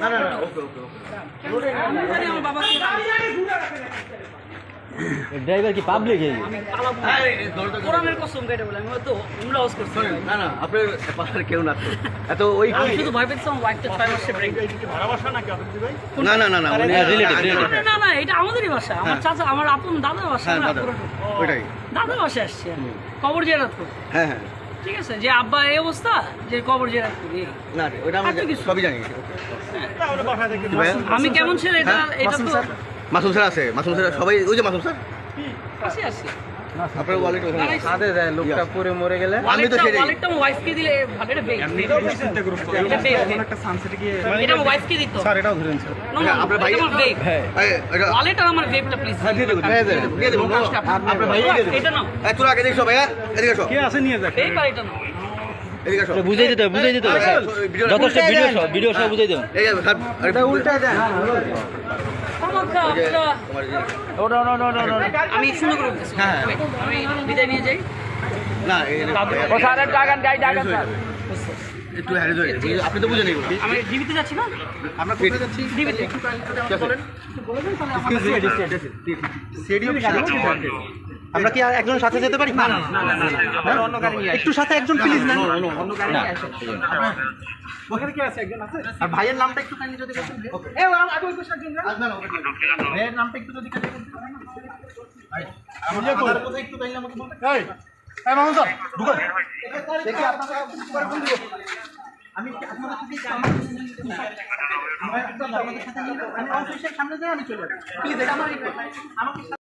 না না না ওকে ওকে ওকে। আমার বাবাকে ড্রাইভার কি পাবলিক কোরআনের কসম কেটে বলে আমি হয়তো উমরা হাউস করছি। না না আপনার পাশার কেউ না। এত ওই আমি শুধু ভয় পেয়েছি আমার ওয়াইফটা ছয় মাসে ব্রেক না না না না। না না এটা আমাদেরই বাসা। আমার চাচা আমার আপন দাদার বাসা হ্যাঁ দাদা। পুরোটা। ওইটাই। দাদার বাসায় আসছি আমি। কবর জেরাত করতে। হ্যাঁ হ্যাঁ। ঠিক আছে যে আব্বা এই অবস্থা যে কবর জেরাত করি না ওইটা আমরা সবই জানি। আমি কেমন ছেলে? এটা হ্যাঁ, এটা তো মাসুম স্যার আছে মাসুম স্যার সবাই ওই যে মাসুম স্যার? আসি আসি। আপনার ওয়ালেট ওখানে আছে। সাথে লোকটা পরে মরে গেলে আমি তো সেটাই ওয়ালেটটা ওয়াইফকে দিলে ভালো এটা বেগ এটা একটা বেগ এটা আমার ওয়াইফকে দিত স্যার এটাও ধরেন স্যার না আপনার ভাই- এই, এটা ওয়ালেট আর আমার বেগটা প্লিজ হ্যাঁ দিয়ে দেবো দিয়ে দেবো দিয়ে দেবো আপনার ভাই এটা না এই, তোরা আগে দেখছ ভাইয়া এদিকে আসো নিয়ে যাক এই নাও এটা আসো বুঝাই দিতে হবে বুঝাই দিতে হবে। হ্যাঁ, যথেষ্ট ভিডিও সহ ভিডিও সহ বুঝাই দেবেন। এই যে, স্যার, আরে উল্টা দেন। আমার খা, আপনারা তোমার এই যে- আমি হ্যাঁ। আমি বিদায় নিয়ে যাই। না একটু হ্যারিজ হয়ে গেছে। আপনি তো বুঝে নেই আমি ডিবিতে যাচ্ছি না? আমরা কোথায় যাচ্ছি? ডিবিতে। আমরা কি আর একজন সাথে যেতে পারি না একটু সাথে একজন প্লিজ না ওখানে কি আছে একজন আছে আর ভাইয়ের নামটা একটু কাইন্ডলি যদি? ভাইয়ের নামটা একটু যদি আমার একটু কাইন্ডলি আমাকে বলতেন এই এই মামুন স্যার ঢুকো দেখি আপনারা ফোন দিব আমি আপনাদের সাথে আমার আমি আপনাদের সাথে নিয়ে আমি অফিসের সামনে যাই আমি চলে যাব প্লিজ এটা আমার আমাকে